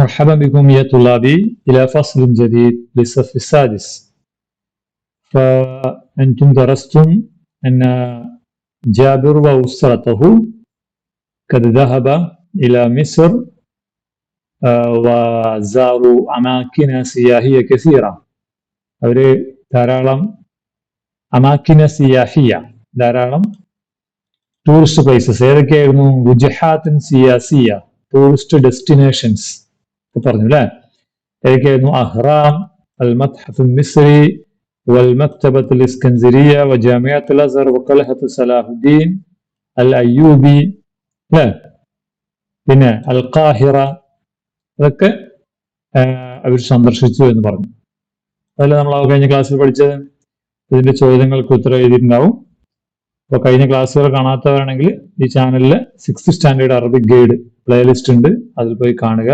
مرحبا بكم يا طلابي إلى فصل جديد للصف السادس فأنتم درستم أن جابر وأسرته قد ذهب إلى مصر آه، وزاروا أماكن سياحية كثيرة അവര് ധാരാളം അമാക്കിന സിയാഹിയ ധാരാളം ടൂറിസ്റ്റ് പ്ലേസസ് ഏതൊക്കെയായിരുന്നു വുജഹാത്തിൻ സിയാസിയ ടൂറിസ്റ്റ് ഡെസ്റ്റിനേഷൻസ് ഒക്കെ പറഞ്ഞു അല്ലേ ഏതൊക്കെയായിരുന്നു അഹ്റാം അൽ മത്ഹഫ് മിസ്രി والمكتبة الإسكندرية وجامعة الأزهر وقلعة صلاح الدين الأيوبي لا പിന്നെ അൽ ഖാഹിറ അതൊക്കെ അവർ സന്ദർശിച്ചു എന്ന് പറഞ്ഞു അതല്ല നമ്മൾ ആ കഴിഞ്ഞ ക്ലാസ്സിൽ പഠിച്ചത് ഇതിന്റെ ചോദ്യങ്ങൾക്ക് ഉത്തരം എഴുതിയിട്ടുണ്ടാവും അപ്പോൾ കഴിഞ്ഞ ക്ലാസ്സുകൾ കാണാത്തവരാണെങ്കിൽ ഈ ചാനലിൽ six standard Arabic guide playlist ഉണ്ട് അതിൽ പോയി കാണുക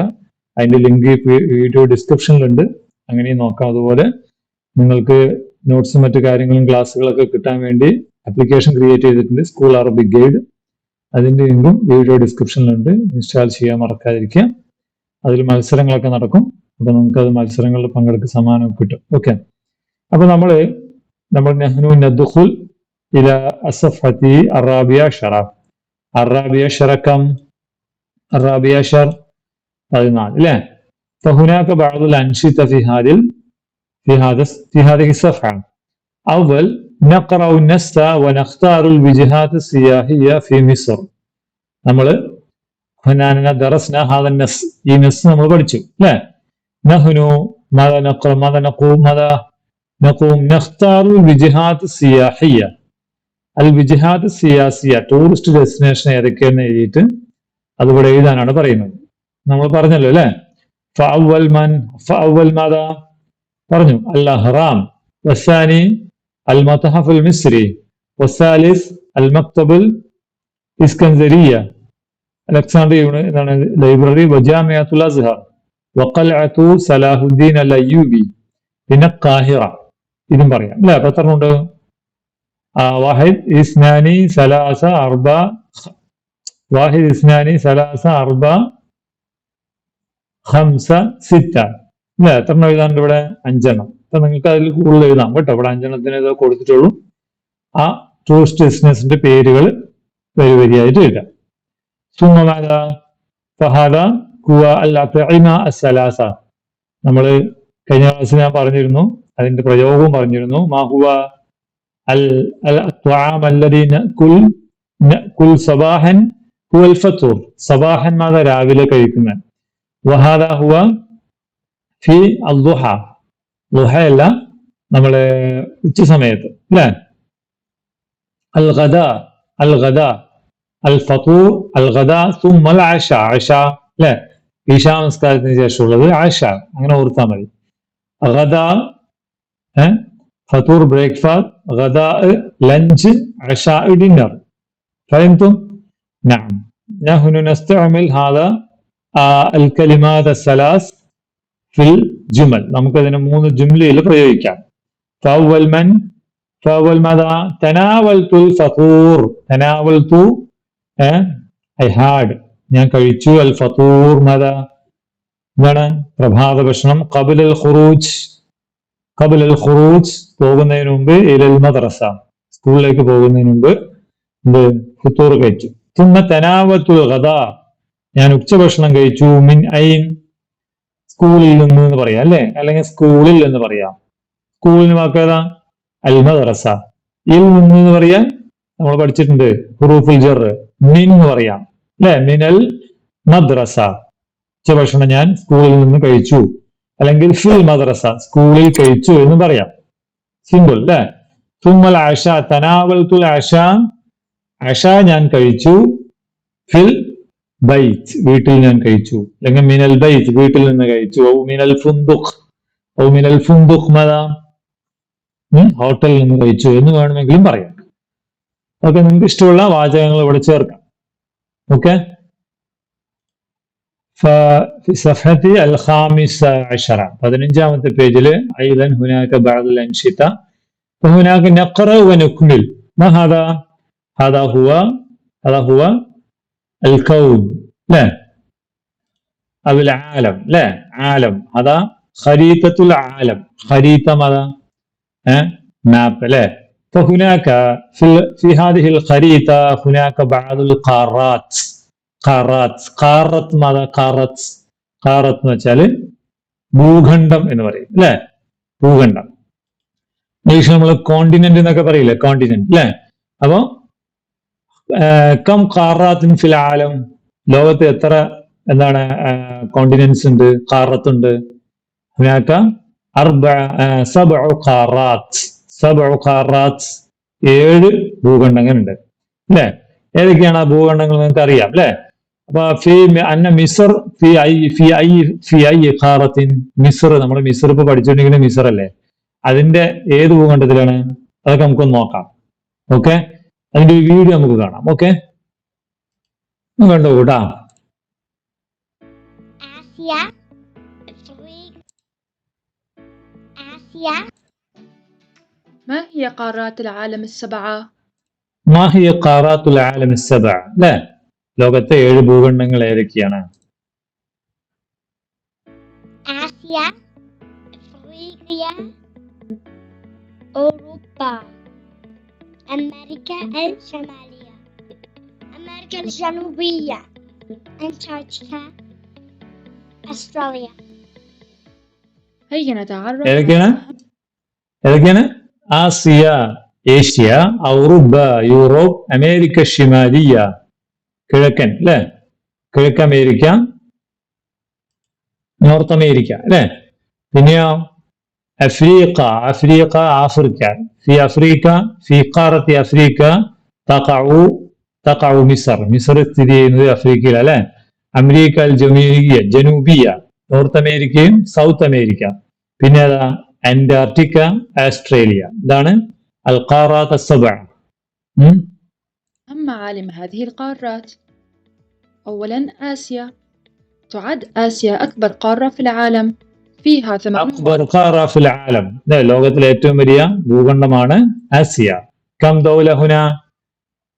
അതിന്റെ ലിങ്ക് വീഡിയോ ഡിസ്ക്രിപ്ഷനിലുണ്ട് അങ്ങനെയും നോക്കാം. അതുപോലെ നിങ്ങൾക്ക് നോട്ട്സും മറ്റു കാര്യങ്ങളും ക്ലാസ്സുകളൊക്കെ കിട്ടാൻ വേണ്ടി അപ്ലിക്കേഷൻ ക്രിയേറ്റ് ചെയ്തിട്ടുണ്ട് സ്കൂൾ അറബിക് ഗൈഡ് അതിന്റെ ലിങ്കും വീഡിയോ ഡിസ്ക്രിപ്ഷനിലുണ്ട് ഇൻസ്റ്റാൾ ചെയ്യാൻ മറക്കാതിരിക്കുക. അതിൽ മത്സരങ്ങളൊക്കെ നടക്കും. അപ്പോൾ നമുക്ക് അത് മത്സരങ്ങളിൽ പങ്കെടുക്കുക സമ്മാനം കിട്ടും. ഓക്കെ അപ്പോൾ നമ്മൾ നമ്മൾ നെഹ്നു നദുഹുൽ ഇല അസഫത്തി അറാബിയ ഷറാഫ്. അറാബിയ ഷറക്കം. അറാബിയ ഷർ പതിനാല് അല്ലേ فهناك بعض الأنشطة في هذه في هذا في هذه الصفحة أول نقرأ النص ونختار الوجهات السياحية في مصر നമ്മൾ هنا درسنا هذا النص ഈ നസ് നമ്മൾ പഠിച്ചു അല്ലേ نحن ماذا نقرأ ماذا نقوم ماذا نقوم نختار الوجهات السياحية الوجهات السياسية ടൂറിസ്റ്റ് ഡെസ്റ്റിനേഷൻ ഏതൊക്കെയെന്ന് എഴുതിയിട്ട് അതിവിടെ എഴുതാനാണ് പറയുന്നത് നമ്മൾ പറഞ്ഞല്ലോ അല്ലെ ഫഅവൽ മൻ ഫഅവൽ മാതാ പറഞ്ഞു അൽ അഹ്റാം വസാനി അൽ മത്തഹഫുൽ മിസ്രി വസാലിസ് അൽ മക്തബുൽ ഇസ്കൻസരിയ അലക്സാണ്ടർ എന്താണ് ലൈബ്രറി വജാമിയാത്തുൽ അസ്ഹർ വഖൽഅത്തു സലാഹുദ്ദീൻ അൽ അയ്യൂബി പിന്നെ കാഹിറ ഇതും പറയാം അല്ലെ അപ്പൊ എത്ര ഉണ്ട് വാഹിദ് ഇസ്നാനി സലാസ അർബ വാഹിദ് ഇസ്നാനി സലാസ അർബ ഹംസ സിറ്റ. അല്ലെ? എത്ര എണ്ണം എഴുതാണ്ട് ഇവിടെ? അഞ്ചെണ്ണം. അപ്പൊ നിങ്ങൾക്ക് അതിൽ കൂടുതൽ എഴുതാം കേട്ടോ. ഇവിടെ അഞ്ചെണ്ണത്തിന് ഇത് കൊടുത്തിട്ടുള്ളൂ. ആ ടൂറിസ്റ്റ് ബിസിനസിന്റെ പേരുകൾ വരി വരിയായിട്ട് എഴുതാം. സുമമാല ഫഹാദ കുവ അസ്സലാസ നമ്മൾ കഴിഞ്ഞ ക്ലാസ്സിൽ ഞാൻ പറഞ്ഞിരുന്നു. അതിന്റെ പ്രയോഗവും പറഞ്ഞിരുന്നു. മാഹുവ അൽ സബാഹൻ ഹുവൽ ഫത്തൂർ സബാഹൻ മാത രാവിലെ കഴിക്കുന്ന. വഹാദ ഹുവ ഫി അൽദുഹ ലുഹയല്ല നമ്മളെ ഉച്ച സമയത്ത് അല്ലേ അൽ ഗദ അൽ ഗദ അൽ ഫത്തൂർ അൽ ഗദ സുമ്മൽ ആഷ ആഷ അല്ലേ ഈശാ നമസ്കാരത്തിന് ശേഷമുള്ളത് ആഷ അങ്ങനെ ഓർത്താൽ മതി ഗദ ഫത്തൂർ ബ്രേക്ക്ഫാസ്റ്റ് ഗദ ലഞ്ച് عشاء ഡിന്നർ فهمتم؟ نعم نحن نستعمل هذا അൽ കലിമാത് സലാസ് ഫിൽ ജുമൽ. നമുക്കതിനെ മൂന്ന് ജുംലയിൽ പ്രയോഗിക്കാം. തവൽമൻ തവൽമത തനാവൽത്തു ഫത്തൂർ തനാവൽത്തു ഐ ഹാഡ്. ഞാൻ കഴിച്ചു അൽ ഫത്തൂർ മത എന്താണ് പ്രഭാത ഭക്ഷണം. കബിൽ അൽ ഖുറൂജ്. കബിൽ അൽ ഖുറൂജ് പോകുന്നതിന് മുമ്പ് ഇലൽ മദ്രസ. സ്കൂളിലേക്ക് പോകുന്നതിന് മുമ്പ് എന്ത്? ഫുത്തൂർ കഴിച്ചു. തുമ്മ തനാവത്തുൽ ഗദാ. ഞാൻ ഉച്ചഭക്ഷണം കഴിച്ചു മിൻ ഐൻ സ്കൂളിൽ നിന്ന് എന്ന് പറയാം അല്ലെ? അല്ലെങ്കിൽ സ്കൂളിൽ എന്ന് പറയാം. സ്കൂളിന് വാക്കേതാ അൽ മദ്രസ ഇൽ നിന്ന് എന്ന് പറയാൻ നമ്മൾ പഠിച്ചിട്ടുണ്ട് ഹുറൂഫുൽ ജർ. മിൻ എന്ന് പറയാം അല്ലെ? മിനൽ മദ്രസ. ഉച്ചഭക്ഷണം ഞാൻ സ്കൂളിൽ നിന്ന് കഴിച്ചു. അല്ലെങ്കിൽ ഫിൽ മദ്രസ സ്കൂളിൽ കഴിച്ചു എന്ന് പറയാം. സിമ്പിൾ അല്ലെ? തുമ്മൽ ആഷ തനാവൽ തുൽ ആഷ ആഷ ഞാൻ കഴിച്ചു. ഫിൽ ബൈത്ത് വീട്ടിൽ ഞാൻ കഴിച്ചു. അല്ലെങ്കിൽ മിനൽ ബൈത്ത് വീട്ടിൽ നിന്ന് കഴിച്ചു. ഔ മിനൽ ഫുന്ദുഖ്. ഔ മിനൽ ഫുന്ദുഖ് മത ഹോട്ടലിൽ നിന്ന് കഴിച്ചു എന്ന് വേണമെങ്കിലും പറയാം. ഓക്കെ നിങ്ങൾക്ക് ഇഷ്ടമുള്ള വാചകങ്ങൾ ഇവിടെ ചേർക്കാം. ഓക്കെ? പതിനഞ്ചാമത്തെ പേജിൽ ഐദൻ ഹുനാക്ക ബഅദുൽ അൻഷിത. ഹുനാക്ക നഖറ വ നുക്മിൽ. ഹാദാ. ഹാദാ ഹുവ. ഹാദാ ഹുവ. هذا هو هذا هو الكون لا أو العالم لا عالم هذا خريطة العالم خريطة ماذا؟ أه؟ ماب لا فهناك في في هذه الخريطة هناك بعض القارات قارات قارة ماذا قارة قارة എന്ന് വെച്ചാൽ ഭൂഖണ്ഡം എന്ന് പറയും അല്ലെ ഭൂഖണ്ഡം ഇംഗ്ലീഷിൽ നമ്മൾ കോണ്ടിനെന്റ് എന്നൊക്കെ പറയില്ലേ കോണ്ടിനെന്റ് അല്ലെ അപ്പോ കം ഖാറാത്തിൻ ഫിൽ ആലം ലോകത്ത് എത്ര എന്താണ് കോണ്ടിനെന്റ്സ് ഉണ്ട് ഖാറത്തുണ്ട് هناك أربع سبع قارات سبع قارات ഏഴ് ഭൂഖണ്ഡങ്ങളുണ്ട് അല്ലെ ഏതൊക്കെയാണ് ആ ഭൂഖണ്ഡങ്ങൾ നിങ്ങൾക്ക് അറിയാം അല്ലെ അപ്പൊ ഫി അന്ന മിസർ ഫി ഐ ഫി ഐ ഫി ഐ ഖാറത്തിൻ മിസർ നമ്മൾ മിസർ ഇപ്പൊ പഠിച്ചിട്ടുണ്ടെങ്കിൽ മിസർ അല്ലേ അതിന്റെ ഏത് ഭൂഖണ്ഡത്തിലാണ് അതൊക്കെ നമുക്കൊന്ന് നോക്കാം ഓക്കെ അതിന്റെ ഒരു വീഡിയോ നമുക്ക് കാണാം ഓക്കെ കണ്ടു കൂട്ടാ آسيا أفريقيا آسيا ما هي قارات العالم السبعة؟ മാഹിയ ഖാറാത്തുൽ ആലം സബ അല്ലെ ലോകത്തെ ഏഴ് ഭൂഖണ്ഡങ്ങൾ ഏതൊക്കെയാണ് آسيا أفريقيا أوروبا أمريكا الشمالية أمريكا الجنوبية أنتاركتيكا أستراليا هيا نتعرف ഏതൊക്കെയാണ് ഏതൊക്കെയാണ് ആസിയ ഏഷ്യ ഔറുബ യൂറോപ്പ് അമേരിക്ക ഷിമാലിയ കിഴക്കൻ അല്ലെ കിഴക്ക് അമേരിക്ക നോർത്ത് അമേരിക്ക അല്ലെ പിന്നെയോ അഫ്രീക്ക അഫ്രീക്ക ആഫ്രിക്ക ഫി അഫ്രീക്ക ഫി ഖാറത്തി അഫ്രീക്ക തഖഉ തഖഉ മിസർ മിസർ സ്ഥിതി ചെയ്യുന്നത് അഫ്രിക്കയിൽ അല്ലെ അമേരിക്ക അൽ ജമീലിയ ജനൂബിയ നോർത്ത് അമേരിക്കയും സൗത്ത് അമേരിക്ക പിന്നെ ഏതാ അന്റാർട്ടിക്ക ആസ്ട്രേലിയ ഇതാണ് അൽ ഖാറാത്ത് السبع ഉം. أهم معالم هذه القارات أولا آسيا تعد آسيا أكبر قارة في العالم فيها ثمان അക്ബർ ഖാറ ഫിൽ ആലം അല്ലേ ലോകത്തിലെ ഏറ്റവും വലിയ ഭൂഖണ്ഡമാണ് ആസിയ കം ദൗല ഹുന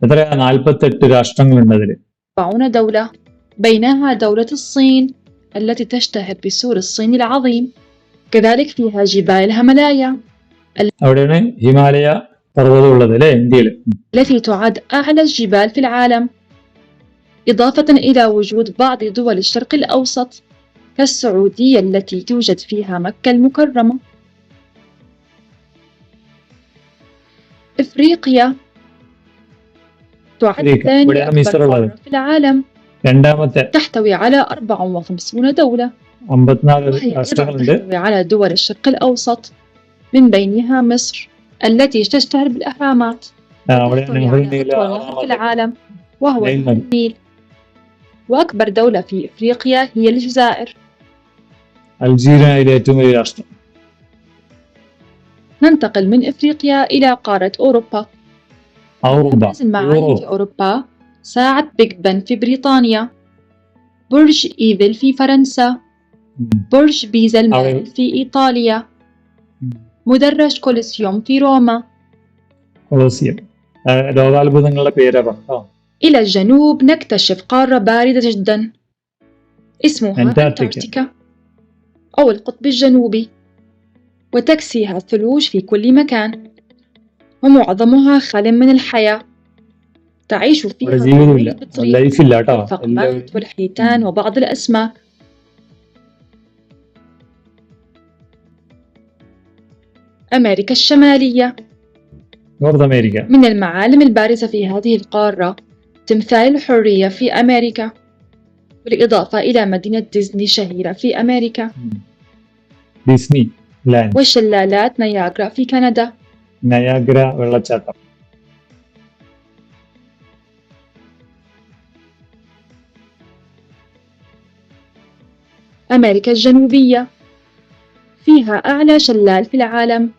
എത്രയാ നാൽപ്പത്തെട്ട് രാഷ്ട്രങ്ങളുണ്ട് അതിൽ وأربعون دولة بينها دولة الصين التي تشتهر بسور الصين العظيم كذلك فيها جبال الهيمالايا അവിടെയാണ് ഹിമാലയ പർവ്വതം ഉള്ളത് അല്ലെ ഇന്ത്യയിൽ التي تعد أعلى الجبال في العالم إضافة إلى وجود بعض دول الشرق الأوسط كالسعودية التي توجد فيها مكة المكرمة. إفريقيا تعد ثاني أكبر قارة في العالم. تحتوي على 54 دولة. وهي تحتوي على دول الشرق الأوسط. من بينها مصر التي تشتهر بالأهرامات. في العالم وهو النيل وأكبر دولة في إفريقيا هي الجزائر. അൾജീരിയയിലെ ഏറ്റവും വലിയ രാഷ്ട്രം ننتقل من إفريقيا إلى قارة أوروبا ഔറുബ أبرز المعالم في യൂറോപ്പ് أوروبا ساعة بيج بن في بريطانيا برج إيفل في فرنسا ഉം. برج بيزا المائل أوي. في إيطاليا ഉം. مدرج كوليسيوم في روما കൊളോസിയം ആ, ലോകാത്ഭുതങ്ങളുടെ പേര് പറഞ്ഞോ إلى الجنوب نكتشف قارة باردة جدا اسمها أنتاركتيكا. أو القطب الجنوبي. وتكسيها الثلوج في كل مكان. ومعظمها خال من الحياة. تعيش فيها الفقمات والحيتان وبعض الأسماك أمريكا الشمالية. نورد أمريكا. من المعالم البارزة في هذه القارة. تمثال الحرية في أمريكا. بالإضافة إلى مدينة ديزني شهيرة في أمريكا ഉം. ഡിസ്നി ലാൻഡ് وشلالات نياجرا في كندا നയാഗ്ര വെള്ളച്ചാട്ടം أمريكا الجنوبية فيها أعلى شلال في العالم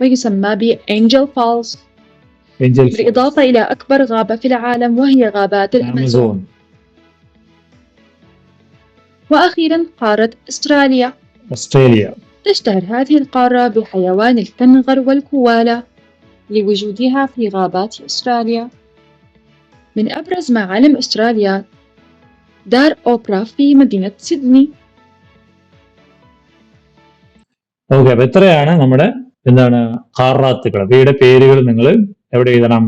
ويسمى بأنجل فالز ഏഞ്ചൽ بالإضافة إلى أكبر غابة في العالم وهي غابات الأمازون ആമസോൺ وأخيرا قارة أستراليا ഓസ്ട്രേലിയ تشتهر هذه القارة بحيوان الكنغر والكوالا لوجودها في غابات أستراليا من أبرز معالم أستراليا دار أوبرا في مدينة سيدني ഓക്കെ അപ്പൊ ഇത്രയാണ് നമ്മുടെ എന്താണ് ഖാറാത്തുകൾ അവയുടെ പേരുകൾ നിങ്ങൾ എവിടെ എഴുതണം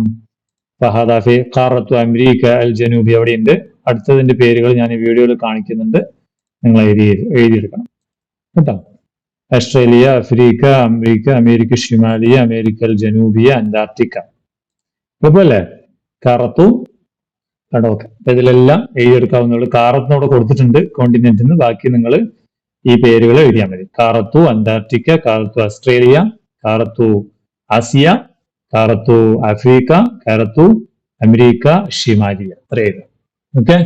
ഫഹദാഫി ഖാറത്തു അമരീക്ക അൽ ജനൂബി അവിടെയുണ്ട് അടുത്തതിന്റെ പേരുകൾ ഞാൻ ഈ വീഡിയോയിൽ കാണിക്കുന്നുണ്ട് നിങ്ങൾ എഴുതി എഴുതിയെടുക്കണം. കേട്ടോ? ഓസ്ട്രേലിയ അഫ്രീക്ക അമേരിക്ക അമേരിക്ക ഷിമാലിയ അമേരിക്കൽ ജനൂബിയ അന്റാർട്ടിക്ക. ഇതുപോലെ കറത്തു കണ്ടോ ഓക്കെ ഇതിലെല്ലാം എഴുതിയെടുക്കാവുന്നുള്ളൂ കാറത്തിനോട് കൊടുത്തിട്ടുണ്ട് കോണ്ടിനെന്റിന് ബാക്കി നിങ്ങൾ ഈ പേരുകൾ എഴുതിയാൽ മതി. കാറത്തു അന്റാർട്ടിക്ക കാറത്തു ഓസ്ട്രേലിയ കാറത്തു ആസിയ കാറത്തു ആഫ്രിക്ക കാറത്തു അമേരിക്ക ഷിമാലിയ. അത്രയും ഓക്കെ?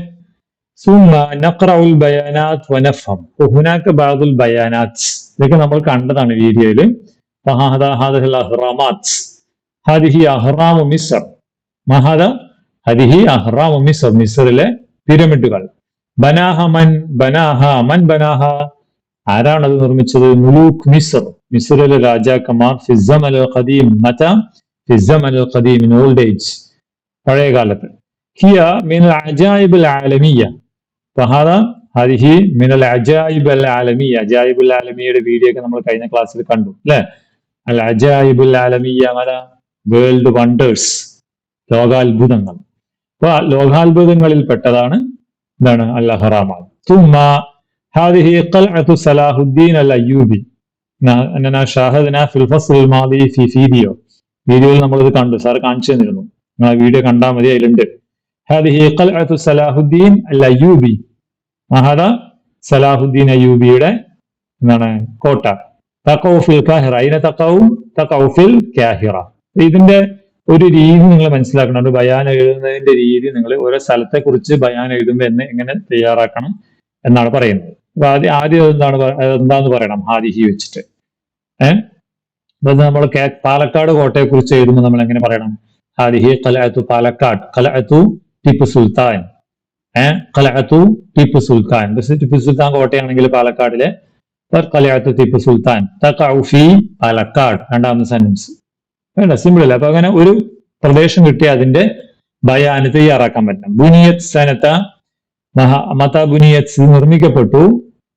ثم نقرأ البيانات ونفهم وهناك بعض البيانات ഇതൊക്കെ നമ്മൾ കണ്ടതാണ് വീഡിയോയിൽ فهذا هذه الأهرامات هذه أهرام مصر ما هذا هذه أهرام مصر മിസ്റിലെ പിരമിഡുകൾ ബനാഹ മൻ ബനാഹ മൻ ബനാഹ ആരാണത് നിർമ്മിച്ചത് മുലൂക്ക് മിസ്ർ മിസ്റിലെ രാജാക്കന്മാർ ഫിസമൽ ഖദീം മത ഫിസമൽ ഖദീം ഇൻ ഓൾഡ് ഏജ് പഴയ കാലത്ത് ഹിയ മിൻ അജായിബ് ആലമിയ ഫഹാദ ഹരിഹി മിനൽ അജായിബ് അൽ ആലമി അജായിബുൽ ആലമിയുടെ വീഡിയോ ഒക്കെ നമ്മൾ കഴിഞ്ഞ ക്ലാസ്സിൽ കണ്ടു അല്ലെ? അൽ അജായിബുൽ ആലമി അങ്ങനെ വേൾഡ് വണ്ടേഴ്സ് ലോകാത്ഭുതങ്ങൾ. അപ്പൊ ലോകാത്ഭുതങ്ങളിൽ പെട്ടതാണ് എന്താണ് അൽ അഹറാമ തുമ്മ ഹാദിഹി ഖൽഅത്തു സലാഹുദ്ദീൻ അൽ അയ്യൂബി അന്നന ഷാഹദിന ഫിൽഫസുൽ മാദി ഫി ഫീദിയോ. വീഡിയോയിൽ നമ്മളിത് കണ്ടു സാർ കാണിച്ചു തന്നിരുന്നു. നിങ്ങൾ ആ വീഡിയോ കണ്ടാൽ മതി അതിലുണ്ട്. ഹാദിഹി ഖൽഅത്തു സലാഹുദ്ദീൻ അൽ അയ്യൂബി മഹാദ സലാഹുദ്ദീൻ അയ്യൂബിയുടെ എന്താണ് കോട്ട. തക്കൗഫിൽ കാഹിറ. അതിനെ തക്കവും തക്കൗഫിൽ കാഹിറ. ഇതിന്റെ ഒരു രീതി നിങ്ങൾ മനസ്സിലാക്കണം. ബയാൻ എഴുതുന്നതിന്റെ രീതി നിങ്ങൾ ഓരോ സ്ഥലത്തെ കുറിച്ച് ബയാൻ എഴുതുമ്പോൾ എന്ന് എങ്ങനെ തയ്യാറാക്കണം എന്നാണ് പറയുന്നത്. അപ്പൊ ആദ്യം ആദ്യം എന്താണ് എന്താന്ന് പറയണം ഹാദിഹി വെച്ചിട്ട്. ഏഹ് അപ്പൊ നമ്മൾ പാലക്കാട് കോട്ടയെ കുറിച്ച് എഴുതുമ്പോൾ നമ്മൾ എങ്ങനെ പറയണം? ഹാദിഹി കലഅത്തു പാലക്കാട്. കലഅത്തു ടിപ്പു സുൽത്താൻ. കലഅത്തു ടിപ്പു സുൽത്താൻ. ടിപ്പു സുൽത്താൻ കോട്ടയാണെങ്കിൽ പാലക്കാടിലെ കലയാത്തു ടിപ്പു സുൽത്താൻ. തഖഉ ഫി പാലക്കാട്. രണ്ടാമത്തെ സെന്റൻസ് വേണ്ട സിമ്പിൾ അല്ല. അപ്പൊ അങ്ങനെ ഒരു പ്രദേശം കിട്ടി അതിന്റെ ബയാന് തയ്യാറാക്കാൻ പറ്റണം ബുനിയത് സനത്ത മഹാ മത ബുനിയത്ത് നിർമ്മിക്കപ്പെട്ടു.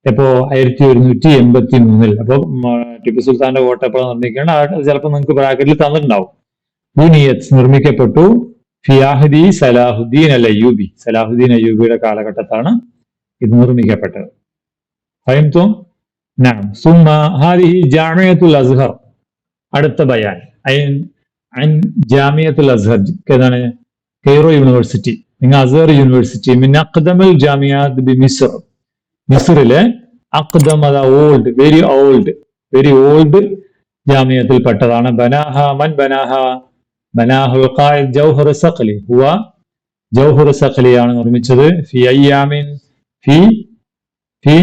ഇപ്പോ ആയിരത്തി ഒരുന്നൂറ്റി എൺപത്തി മൂന്നിൽ അപ്പൊ ടിപ്പു സുൽത്താന്റെ കോട്ട എപ്പോഴാണ് നിർമ്മിക്കണം ചിലപ്പോൾ നിങ്ങൾക്ക് ബ്രാക്കറ്റിൽ തന്നിട്ടുണ്ടാവും. ബുനിയത്ത് നിർമ്മിക്കപ്പെട്ടു. ഫിയാഹുദി സലാഹുദ്ദീൻ അൽ അയ്യൂബി സലാഹുദ്ദീൻ അയ്യൂബിയുടെ കാലഘട്ടത്താണ് ഇത് നിർമ്മിക്കപ്പെട്ടത്. ഫൈംത്വം نعم ثم هذه جامعة അടുത്ത ബയാൻ. അൻ ജാമിയത്തുൽ അസ്ഹർ. ഏതാണ്? Cairo university. നിങ്ങൾ അസ്ഹർ യൂണിവേഴ്സിറ്റി. മിൻ അക്ദമൽ ജാമിയാത്ത് ബി മിസർ. മിസറിലെ അക്ദമ the old very old very old ജാമിയത്തിൽ പെട്ടതാണ്. ബനാഹ മൻ ബനാഹ ബനാഹുൽ ഖായിദ് ജൗഹർ സഖലി ഹുവ ജൗഹർ സഖലിയാണ് നിർമ്മിച്ചത് ഫി അയ്യാമിൻ ഫി ഫി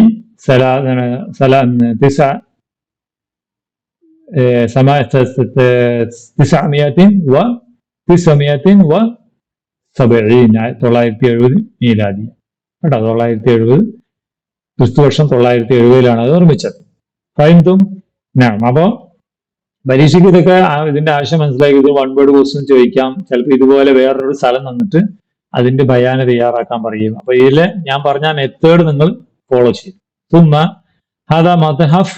സലാ സലാ തിസ سما- تسعمائة وتسعمائة وسبعين തൊള്ളായിരത്തി എഴുപത് മീലാദി കേട്ടോ തൊള്ളായിരത്തി എഴുപത് ക്രിസ്തുവർഷം തൊള്ളായിരത്തി എഴുപതിലാണ് അത് നിർമ്മിച്ചത് ഫൈൻതും ഞാൻ അപ്പോ പരീക്ഷയ്ക്ക് ഇതൊക്കെ ഇതിന്റെ ആവശ്യം മനസ്സിലാക്കി ഇത് വൺ വേർഡ് ക്വസ്റ്റ്യൻ ചോദിക്കാം. ചിലപ്പോൾ ഇതുപോലെ വേറൊരു സ്ഥലം തന്നിട്ട് അതിന്റെ ഭയാന തയ്യാറാക്കാൻ പറയും അപ്പൊ ഇതിൽ ഞാൻ പറഞ്ഞ മെത്തേഡ് നിങ്ങൾ ഫോളോ ചെയ്യും തുമ്മ ഹദ മദ്ഹഫ്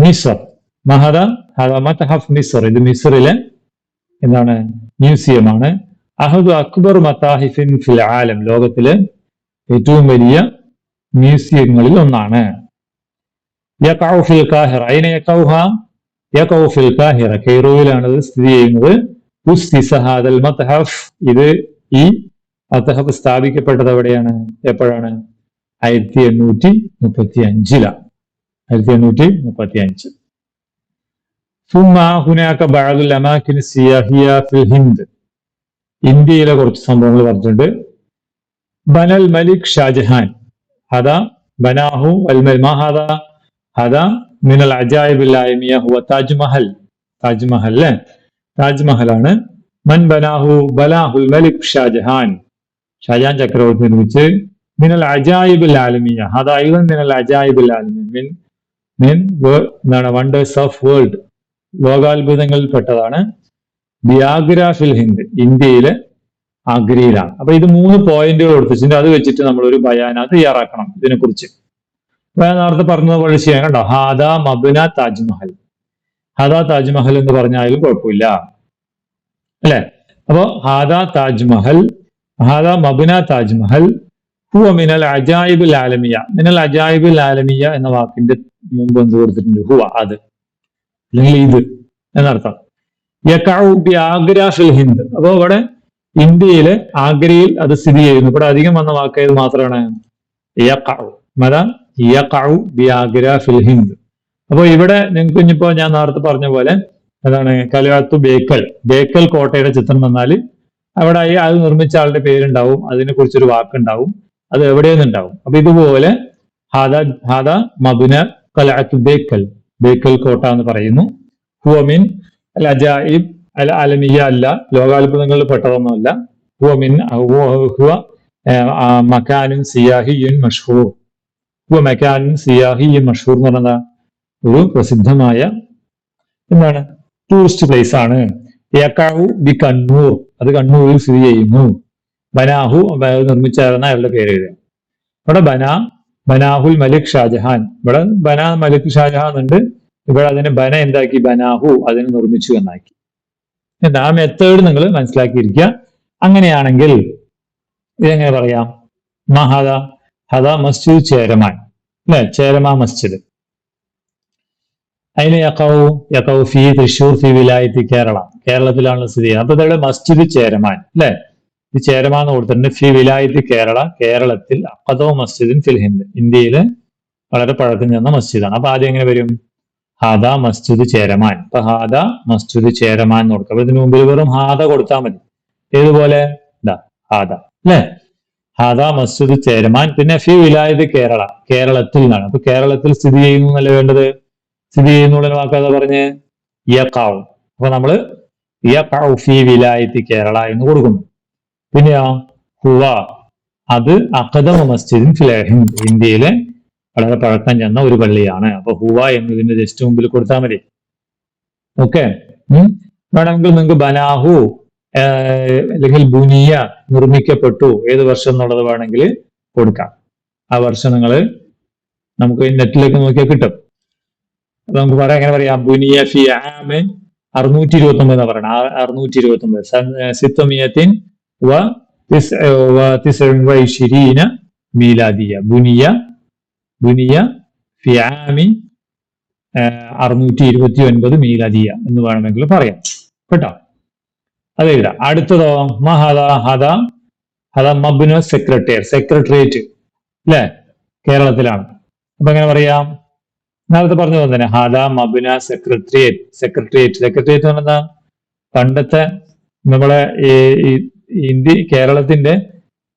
മിസർ മഹദ ഹദ മദ്ഹഫ് മിസർ ഇത് മിസറിലെ എന്താണ്? മ്യൂസിയമാണ് അഹദ് അക്ബർ മത്താഹിഫിൻ ഫിൽ ആലം. ലോകത്തിലെ ഏറ്റവും വലിയ മ്യൂസിയങ്ങളിൽ ഒന്നാണ്. യഖഉ ഫിൽ കാഹിറ യഖൗഫിൽ കാഹിറ കെയ്റോയിലാണ് ഇത് സ്ഥിതി ചെയ്യുന്നത്. ഉസ്തിസഹാദൽ മത്ഹഫ് ഇത് ഈ മത്ഹഫ് സ്ഥാപിക്കപ്പെട്ടത് എവിടെയാണ്? എപ്പോഴാണ്? ആയിരത്തി എണ്ണൂറ്റി മുപ്പത്തി അഞ്ചിലാണ് ആയിരത്തി എണ്ണൂറ്റി മുപ്പത്തി അഞ്ച് ഹിന്ദ്. ഇന്ത്യയിലെ കുറച്ച് സംഭവങ്ങൾ പറഞ്ഞിട്ടുണ്ട്. ബനൽ മലിക് ഷാജഹാൻ. ഹദ ബനാഹു അൽ മഹാദ. ഹദ മിനൽ അജായിബ് ലായമിയ ഹുവ താജ്മഹൽ. താജ്മഹൽ അല്ലേ താജ്മഹലാണ്. മൻ ബനാഹു ബലാഹുൽ മലിക് ഷാജഹാൻ. ഷാജഹാൻ ചക്രവർത്തി നിർമ്മിച്ച് മിനൽ അജായിബ് ആലമിയ അതായത് മിനൽ അജായിബ് ആലമിയ മിൻ മിൻ എന്താണ് വണ്ടേഴ്സ് ഓഫ് വേൾഡ് ലോകാത്ഭുതങ്ങളിൽ പെട്ടതാണ്. ബിയാഗ്രാഫിൽ ഹിന്ദ് ഇന്ത്യയിലെ ആഗ്രയിലാണ്. അപ്പൊ ഇത് മൂന്ന് പോയിന്റുകൾ കൊടുത്തിട്ടുണ്ട് അത് വെച്ചിട്ട് നമ്മൾ ഒരു ബയാന തയ്യാറാക്കണം ഇതിനെ കുറിച്ച് ഞാൻ നേരത്തെ പറഞ്ഞത് പോലെ ചെയ്യാൻ കണ്ടോ? ഹാദ മബുന താജ്മഹൽ. ഹാദ താജ്മഹൽ എന്ന് പറഞ്ഞാലും കുഴപ്പമില്ല. അല്ലെ? അപ്പോ ഹാദ താജ്മഹൽ ഹാദ മബുന താജ്മഹൽ ഹുവ മിനൽ അജായിബ് ആലമിയ. മിനൽ അജായിബ് ആലമിയ എന്ന വാക്കിന്റെ മുമ്പ് എന്ത് കൊടുത്തിട്ടുണ്ട്? ഹുവ അത്. അല്ലെങ്കിൽ ഇത് എന്നർത്ഥം. യക്കാവുബി ആഗ്ര ഫിൽ ഹിന്ദ്. അപ്പോൾ ഇവിടെ ഇന്ത്യയിലെ ആഗ്രയിൽ അത് സ്ഥിതി ചെയ്യുന്നു. ഇവിടെ അധികം വന്ന വാക്കായത് മാത്രമാണ് യഖഉ മത യഖഉ ബിയാഗ്രാഫിൽ ഹിന്ദ്. അപ്പൊ ഇവിടെ നിങ്ങൾക്ക് ഇനിയിപ്പോ ഞാൻ നേരത്തെ പറഞ്ഞ പോലെ അതാണ് കലയാത്തു ബേക്കൽ. ബേക്കൽ കോട്ടയുടെ ചിത്രം വന്നാൽ അവിടെ അത് നിർമ്മിച്ച ആളുടെ പേരുണ്ടാവും അതിനെ കുറിച്ചൊരു വാക്കുണ്ടാവും അത് എവിടെ നിന്നുണ്ടാവും അപ്പൊ ഇതുപോലെ ഹാദ ഹാദ മബുന കലഅത്തു ബേക്കൽ ബേക്കൽ കോട്ട എന്ന് പറയുന്നു. ഹുവമിൻ അൽ അജായിബ് അൽ അലമിയ അല്ല ലോകാത്ഭുതങ്ങളിൽ പെട്ടതൊന്നുമല്ല. ഹുവമിൻ ഹുവ മക്കാനുൻ മഷ്ഹൂർ. ഹുവ മെക്കാൻ സിയാഹി മഷൂർ എന്ന് പറയുന്ന ഒരു പ്രസിദ്ധമായ എന്താണ്? ടൂറിസ്റ്റ് പ്ലേസ് ആണ്. ഏക്കാവു ബി കണ്ണൂർ. അത് കണ്ണൂരിൽ സ്ഥിതി ചെയ്യുന്നു. ബനാഹു നിർമ്മിച്ചായിരുന്ന അയാളുടെ പേര് എഴുതുക. ഇവിടെ ബന ബനാഹുൽ മലിക് ഷാജഹാൻ. ഇവിടെ ബന മലിക് ഷാജഹാൻ ഉണ്ട്. ഇവിടെ അതിനെ ബന എന്താക്കി? ബനാഹു അതിനെ നിർമ്മിച്ചു എന്നാക്കി. എന്താ ആ മെത്തേഡ് നിങ്ങൾ മനസ്സിലാക്കിയിരിക്കുക. അങ്ങനെയാണെങ്കിൽ ഇതെങ്ങനെ പറയാം? മഹദ ഹദ മസ്ജിദ് ചേരമാൻ. അല്ലെ? ചേരമാ മസ്ജിദ്. അതിന് യക്കൗ യക്കൗ ഫി തൃശൂർ ഫി വിലായത്തി കേരള. കേരളത്തിലാണ് സ്ഥിതി ചെയ്യുന്നത്. അപ്പൊ ഇതവിടെ മസ്ജിദ് ചേരമാൻ. അല്ലെ? ഇത് ചേരമാൻ കൊടുത്തിട്ടുണ്ട്. ഫി വിലായത്തി കേരള കേരളത്തിൽ അക്കതോ മസ്ജിദിൻ ഫിൽ ഹിന്ദ്. ഇന്ത്യയിൽ വളരെ പഴക്കം ചെന്ന മസ്ജിദാണ്. അപ്പൊ ആദ്യം എങ്ങനെ വരും? ഹാദ മസ്ജിദ് ചേരമാൻ. അപ്പൊ ഹാദ മസ്ജിദ് ചേരമാൻ എന്ന് കൊടുക്കുക അപ്പൊ ഇതിന് മുമ്പിൽ വെറും ഹാദ കൊടുത്താൽ മതി. ഏതുപോലെ? ഇതാ ഹാദ. അല്ലെ? ഹാദ മസ്ജിദ് ചേരമാൻ. പിന്നെ ഫി വിലായത് കേരള കേരളത്തിൽ നിന്നാണ്. അപ്പൊ കേരളത്തിൽ സ്ഥിതി ചെയ്യുന്നു അല്ലേ വേണ്ടത്? സ്ഥിതി ചെയ്യുന്നു വാക്കാതെ പറഞ്ഞ്? യക്കാവും അപ്പൊ നമ്മൾ ഫി വിലായത്തി കേരള എന്ന് കൊടുക്കുന്നു. പിന്നെയോ? ഹുവ. അത് അക്കദമ മസ്ജിദിൻ ഫിൽ ഹിന്ദ് ഇന്ത്യയിലെ വളരെ പഴക്കം ചെന്ന ഒരു പള്ളിയാണ്. അപ്പൊ ഹുവ എന്നതിന്റെ ജസ്റ്റ് മുമ്പിൽ കൊടുത്താൽ മതി. ഓക്കെ. വേണമെങ്കിൽ നിങ്ങൾക്ക് ബനാഹു അല്ലെങ്കിൽ ബുനിയ നിർമ്മിക്കപ്പെട്ടു. ഏത് വർഷം എന്നുള്ളത് വേണമെങ്കിൽ കൊടുക്കാം. ആ വർഷം നിങ്ങൾ നമുക്ക് നെറ്റിലേക്ക് നോക്കിയാൽ കിട്ടും. അപ്പൊ നമുക്ക് പറയാം എങ്ങനെ പറയാം? ബുനിയ ഫി ആമൻ അറുന്നൂറ്റി ഇരുപത്തി ഒമ്പത് എന്ന് പറയണം. അറുന്നൂറ്റി ഇരുപത്തി ഒമ്പത് സിത്തമിയത്തിൻ വ മീലാദിയ. ബുനിയ ബുനിയ ഫിയാമി അറുന്നൂറ്റി ഇരുപത്തി ഒൻപത് മീലാദിയ എന്ന് വേണമെങ്കിൽ പറയാം. കേട്ടോ? അത് എഴുതാം. അടുത്തതോ? മഹദ ഹദ. ഹദ മബ്നു സെക്രട്ടേറിയറ്റ്. സെക്രട്ടേറിയറ്റ് അല്ലേ കേരളത്തിലാണ്. അപ്പൊ എങ്ങനെ പറയാം? നേരത്തെ പറഞ്ഞു തന്നെ ഹദ മബ്ന സെക്രട്ടേറിയറ്റ്. സെക്രട്ടേറിയറ്റ്. സെക്രട്ടേറിയറ്റ് എന്ന് പറഞ്ഞാൽ പണ്ടത്തെ നമ്മളെ ഈ ഇന്ത്യ കേരളത്തിന്റെ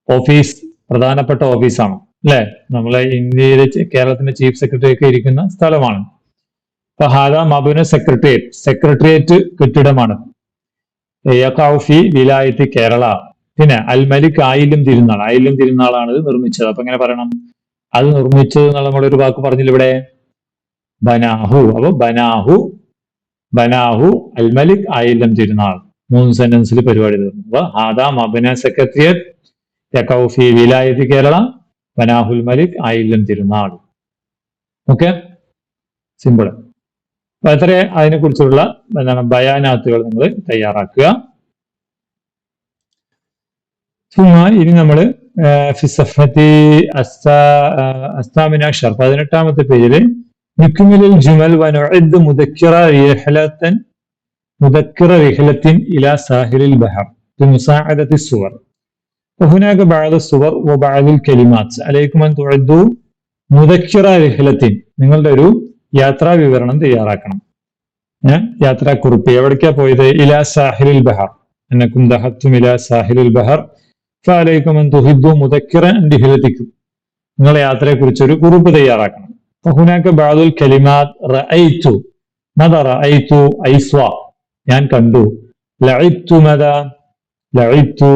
ഓഫീസ് പ്രധാനപ്പെട്ട ഓഫീസാണ്. അല്ലെ നമ്മളെ ഇന്ത്യയിലെ കേരളത്തിന്റെ ചീഫ് സെക്രട്ടറി ഒക്കെ ഇരിക്കുന്ന സ്ഥലമാണ്. അപ്പൊ ഹാദ മബുന സെക്രട്ടേറിയറ്റ്. സെക്രട്ടേറിയറ്റ് കെട്ടിടമാണ്. യഖൗഫി വിലായത്ത് കേരള. പിന്നെ അൽ മലിക് ആയില്യം തിരുനാൾ. ആയില്യം തിരുനാളാണ് ഇത് നിർമ്മിച്ചത്. അപ്പൊ എങ്ങനെ പറയണം? അത് നിർമ്മിച്ചത് എന്നുള്ള നമ്മളൊരു വാക്ക് പറഞ്ഞില്ല ഇവിടെ? ബനാഹു. അപ്പൊ ബനാഹു ബനാഹു അൽ മലിക് ആയില്യം തിരുനാൾ. മൂന്ന് സെന്റൻസിൽ പരിപാടി തീർന്നു. അപ്പൊ ഹാദ മബന സെക്രട്ടറിയറ്റ് യഖൗഫി വിലായത്ത് കേരള ബനാഹുൽ മലിക് ആയില്യം തിരുനാൾ. ഓക്കെ? സിമ്പിൾ അപ്പൊ അത്ര അതിനെക്കുറിച്ചുള്ള എന്താണ് ബയാനാത്തുകൾ നിങ്ങൾ തയ്യാറാക്കുക ثم ഇനി നമ്മൾ ഫിസഫത്തി അസ്താമിന ഷർ പതിനെട്ടാമത്തെ പേജില് നിക്കുമിലിൽ ജുമൽ വനുഇദ് മുദക്കിറ റിഹലത്തൻ മുദക്കിറ റിഹലത്തിൻ ഇലാ സാഹിലിൽ ബഹർ بمساعدة الصور وهناك بعض الصور وبعض الكلمات عليكم أن تعدوا മുദക്കിറ റിഹലത്തിൻ നിങ്ങളുടെ ഒരു യാത്രാ വിവരണം തയ്യാറാക്കണം. ഏഹ് യാത്രാക്കുറിപ്പ് എവിടേക്കാ പോയത്? ഇലാ സാഹിലിൽ ബഹർ. അന്നക്കും ദഹത്തും ഇലാ സാഹിലിൽ ബഹർ. ഫാലേക്കും അൻ തുഹിദ്ദു മുദക്കിറൻ ലിഹിലത്തിക്കും നിങ്ങളെ യാത്രയെക്കുറിച്ച് ഒരു കുറിപ്പ് തയ്യാറാക്കണം. ഹുനാക്ക ബാദുൽ കലിമാത് റഅയ്തു. മദ റഅയ്തു ഐസ്വ. ഞാൻ കണ്ടു. ലഅയ്തു മദ. ലഅയ്തു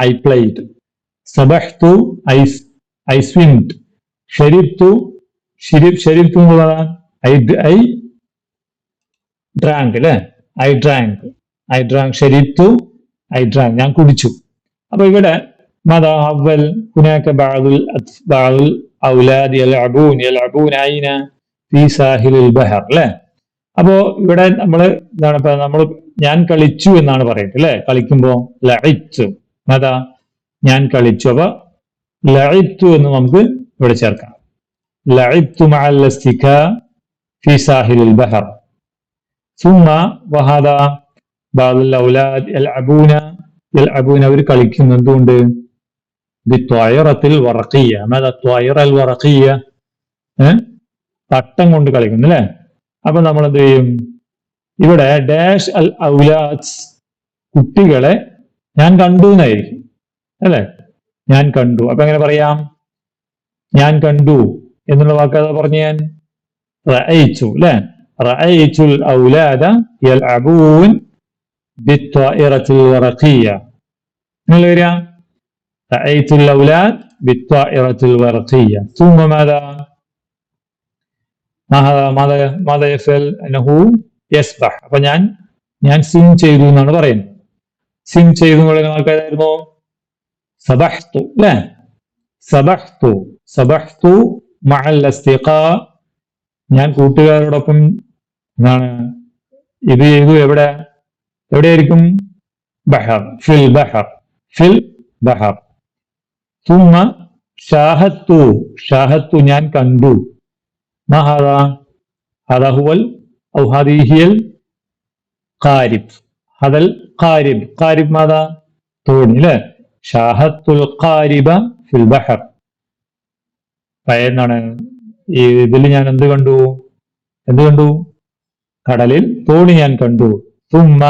ഐ പ്ലേഡ് സബഹ്തു ഐസ് ഐ സ്വിംഡ് ഷരിബ്തു ഷിരിബ് ഷരിബ്തു എന്നുള്ളതാണ് ഐ ഐ ഡ്രാങ്ക് അല്ലെ I drank I drank ഷരിബ്തു I drank ഞാൻ കുടിച്ചു അപ്പൊ ഇവിടെ മത അവൽ هناك بعض الأطف- بعض الأولاد يلعبون يلعبون أين في ساحل البحر അല്ലേ അപ്പോ ഇവിടെ നമ്മൾ എന്താണ് ഇപ്പൊ നമ്മൾ ഞാൻ കളിച്ചു എന്നാണ് പറയുന്നത് അല്ലെ കളിക്കുമ്പോ ലഴിച്ചു അതാ ഞാൻ കളിച്ചു അപ്പൊ ലഴിത്തു എന്ന് നമുക്ക് ഇവിടെ ചേർക്കാം ലഴിത്തു മഅൽ ഇസ്തികാ في ساحل البحر ثم وهذا بعض الأولاد يلعبون يلعبون അവർ കളിക്കുന്നു എന്തുകൊണ്ട് بالطائرة الورقية ماذا الطائرة الورقية ഏഹ് തട്ടം കൊണ്ട് കളിക്കുന്നു അല്ലെ അപ്പൊ നമ്മൾ എന്ത് ചെയ്യും ഇവിടെ ഡാഷ് അൽ ഔലാദ് കുട്ടികളെ ഞാൻ കണ്ടു എന്നായിരിക്കും അല്ലെ ഞാൻ കണ്ടു അപ്പൊ എങ്ങനെ പറയാം ഞാൻ കണ്ടു എന്നുള്ള വാക്ക് അതാ പറഞ്ഞു ഞാൻ റഅയ്തു അല്ലെ റഅയ്തു അൽ ഔലാദ യൽഅബൂൻ بالطائرة الورقية എങ്ങനെ വരിക رأيت الأولاد بالطائرة الورقية ثم ماذا ماذا ماذا ماذا يفعل أنه يسبح അപ്പൊ ഞാൻ ഞാൻ സ്വിം ചെയ്തു എന്നാണ് പറയുന്നത് സ്വിം ചെയ്തു എന്ന് പറയുന്ന വാക്ക് ഏതായിരുന്നു സബഹ്തു അല്ലേ സബഹ്തു സബഹ്തു മഹല്ലസ്തിഖ ഞാൻ കൂട്ടുകാരോടൊപ്പം എന്താണ് ഇത് ചെയ്തു എവിടെ? എവിടെയായിരിക്കും? ബഹർ ഫിൽ ബഹർ ഫിൽ ബഹർ. തുമ്മ ഷാഹത്തു ഷാഹത്തു ഞാൻ കണ്ടു. മഹാദ ഹദഹുവൽ ഔ കാരിബ് ഹദൽ കാരിബ് കാരിബ് മാതാ തോണി അല്ലേ ഷാഹത്തുൽ കാരിബ ഫിൽ ബഹർ. എന്താണ് ഈ ഇതിൽ ഞാൻ എന്ത് കണ്ടു? എന്ത് കണ്ടു? കടലിൽ തോണി ഞാൻ കണ്ടു. തുമ്മ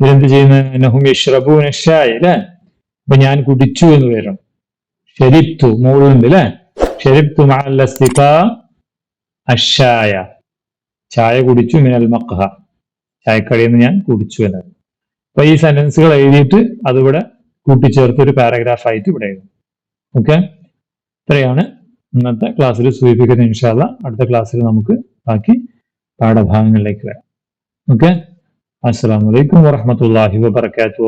ഇതെന്ത് ചെയ്യുന്ന? നഹും യഷ്റബൂന ഷായ് അല്ലേ? അപ്പൊ ഞാൻ കുടിച്ചു എന്ന് വരും. ഷെരിപ്തു മൂളുണ്ട് അല്ലെ? ഷെരിപ്തു മഅല്ലസ്തിക അഷായ. ചായ കുടിച്ചു മിനൽ മക്കഹ ചായക്കടയിൽ നിന്ന് ഞാൻ കുടിച്ചു എന്നത് അപ്പൊ ഈ സെന്റൻസുകൾ എഴുതിയിട്ട് അതിവിടെ കൂട്ടിച്ചേർത്ത് ഒരു പാരഗ്രാഫ് ആയിട്ട് ഇവിടെ എഴുതും ഓക്കെ ഇത്രയാണ് ഇന്നത്തെ ക്ലാസ്സിൽ സൂചിപ്പിക്കുന്ന ഇൻഷാല്ല അടുത്ത ക്ലാസ്സിൽ നമുക്ക് ബാക്കി പാഠഭാഗങ്ങളിലേക്ക് വരാം. ഓക്കെ അസ്സാം വലൈക്കും വാഹമത്തല്ലാഹി വാബർക്കാത്തു